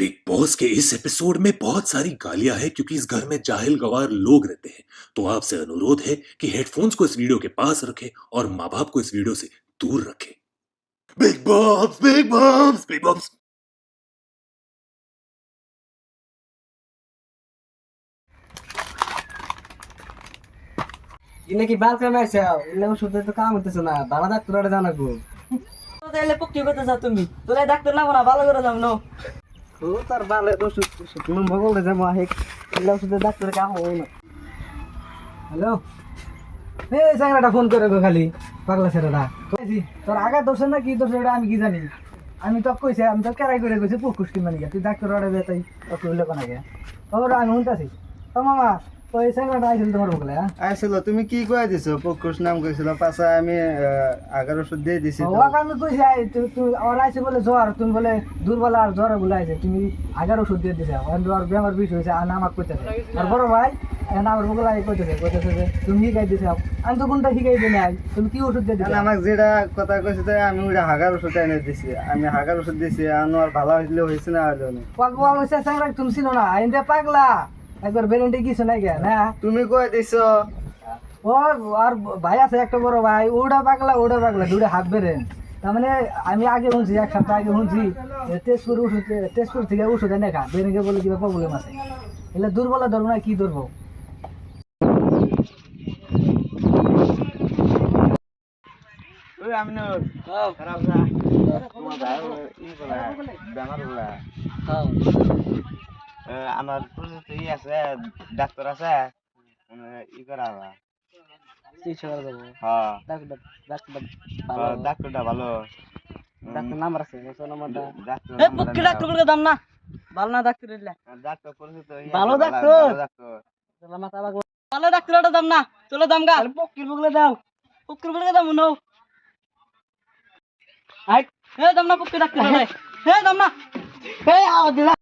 Big boss के इस episode में बहुत सारी गालियां हैं क्योंकि इस घर में जाहिल गवार लोग रहते हैं तो आपसे अनुरोध है कि हेडफोन्स को इस वीडियो के पास रखें और माँ बाप को इस वीडियो से दूर रखें big boss big boss big boss ইলে কি বাল কামে আছে ইলে ওষুধে তো কাম হতেছে না ভালো ডাক্তার জানাবো তাহলে পক্ষী করতে চাও তুমি তোরা ডাক্তার না না ভালো করে যাও না ও তার বালে ওষুধ ওষুধ মন ভগলে যাব আহে ইলে ওষুধে ডাক্তার কাম হবে না হ্যালো? এই সাংরাটা ফোন করে গো খালি, পাগলা ছেলেটা। তোর আগা দোষ না কি দোষ, এটা আমি কি জানি? আমি তো কইছে, আমি তো কেরাই করে কইছি কি মানে তুই ডাক্তার ওড়ে বেতাই তো কইলে কোনা গে ওরা আমি শুনতাছি ও, মামা আইছিল হ্যাঁ? আইছিল তুমি কি কয়ে দিছো? পক্ষুষ নাম কইছিল পাছা আমি ওষুধ দিয়ে দিছি আমি কইছি আর আইছে বলে জ্বর তুমি বলে দুর্বল আর জ্বর বলে আইছে তুমি ওষুধ দিয়ে দিছে। আর বেমার বিষ হয়েছে আর আমাকে কইতেছে আর বড় ভাই আমার বগলা কইতেছে কইতেছে যে তুমি শিখাই দিছে আমি তো কোনটা শিখাই দিই নাই তুমি কি ওষুধ দিয়ে দিছে? আমাকে যেটা কথা কইছে তাই আমি ওটা হাগার ওষুধ এনে দিছি আমি হাগার ওষুধ দিছি আর ভালো হইলে হয়েছে না হইল না। পাগলা হইছে তুমি চিনো না আইন পাগলা। একবার বেরেন্টে কিছু নাই গে না তুমি কয়ে দিছো? ও আর ভাই আছে একটা বড় ভাই ওটা পাগলা ওটা পাগলা দুটো হাত বেরেন তার মানে আমি আগে শুনছি এক সপ্তাহ আগে শুনছি তেজপুর ওষুধ তেজপুর থেকে ওষুধ এনে খা বেরেঙ্গে বলে কিবা প্রবলেম আছে। এগুলো দুর্বল ধরবো না কি ধরবো? আমি খারাপ না? তোমার ভাই ই বলা বেমার বলা। আমার প্রযুক্ত ই আছে ডাক্তার আছে মানে ই করা চিকিৎসা করে দেবো হ্যাঁ ডাক্তার ডাক্তার ডাক্তারটা ভালো। ডাক্তার নাম্বার আছে নাম্বারটা। ডাক্তার ডাক্তার বলে দাম না? ভালো না ডাক্তার ডাক্তার পরিচিত ভালো ভালো- ডাক্তার? ভালো ডাক্তার। মাথা পাগলা ভালো ডাক্তার ওটা দাম না চলে দাম গা। পক্ষীর বগলে দাও। পক্ষীর বলে দাম নো আই। হে দাম না পক্ষী ডাক্তার হে হে দাম না। আওয়াজ দিলা।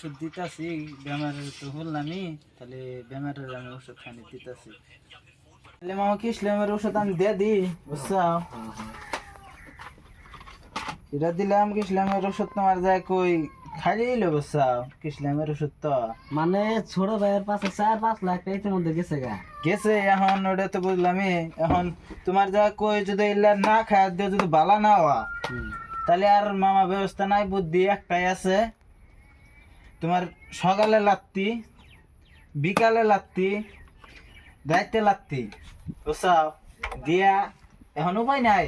ওষুধ দিতাছি বেমারের তো হলামই তাহলে বেমারের আমি ওষুধ খানি দিতাছি। তাহলে মামা কি ইসলামের ওষুধ আমি দিয়ে দিই বুঝছ? এটা দিলে আমি কি ইসলামের ওষুধ তোমার যায় কই খালি এলো বুঝছ? কি ইসলামের ওষুধ তো? মানে ছোট ভাইয়ের পাশে চার পাঁচ লাখ টাকা ইতিমধ্যে গেছে গা। গেছে এখন ওটা তো বুঝলামই এখন তোমার যা কই যদি এলা না খায় যদি বালা না হওয়া তাহলে আর মামা ব্যবস্থা নাই বুদ্ধি একটাই আছে। তোমার সকালে লাত্তি বিকালে লাত্তি দায়িত্বে লাত্তি। বুঝছাও দিয়া এখন উপায় নাই।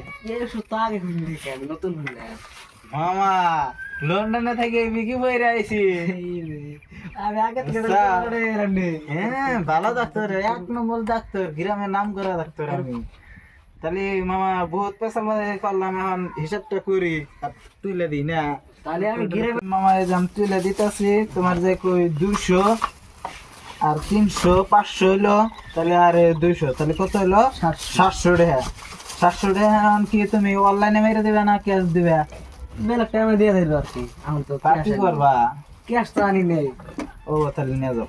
আগে নতুন মামা লন্ডনে থেকে বিকি বইরে আইছি। আমি আগে থেকে। হ্যাঁ ভালো ডাক্তার এক নম্বর ডাক্তার গ্রামের নাম করা ডাক্তার আমি। তাহলে মামা বহুত পয়সা মধ্যে করলাম এখন হিসাবটা করি আর তুলে দিই না? তাহলে আমি ঘিরে মামা এই দাম তুলে দিতেছি তোমার যে কই দুইশো আর তিনশো পাঁচশো হইল তাহলে আর দুইশো তাহলে কত হইল? সাতশো। টাকা। সাতশো টাকা এখন কি তুমি অনলাইনে মেরে দিবে না ক্যাশ দিবে? বেলা টাইমে দিয়ে দিল আর কি তো তা কি করবা? ক্যাশ তো আনি নেই। ও তাহলে নিয়ে যাও।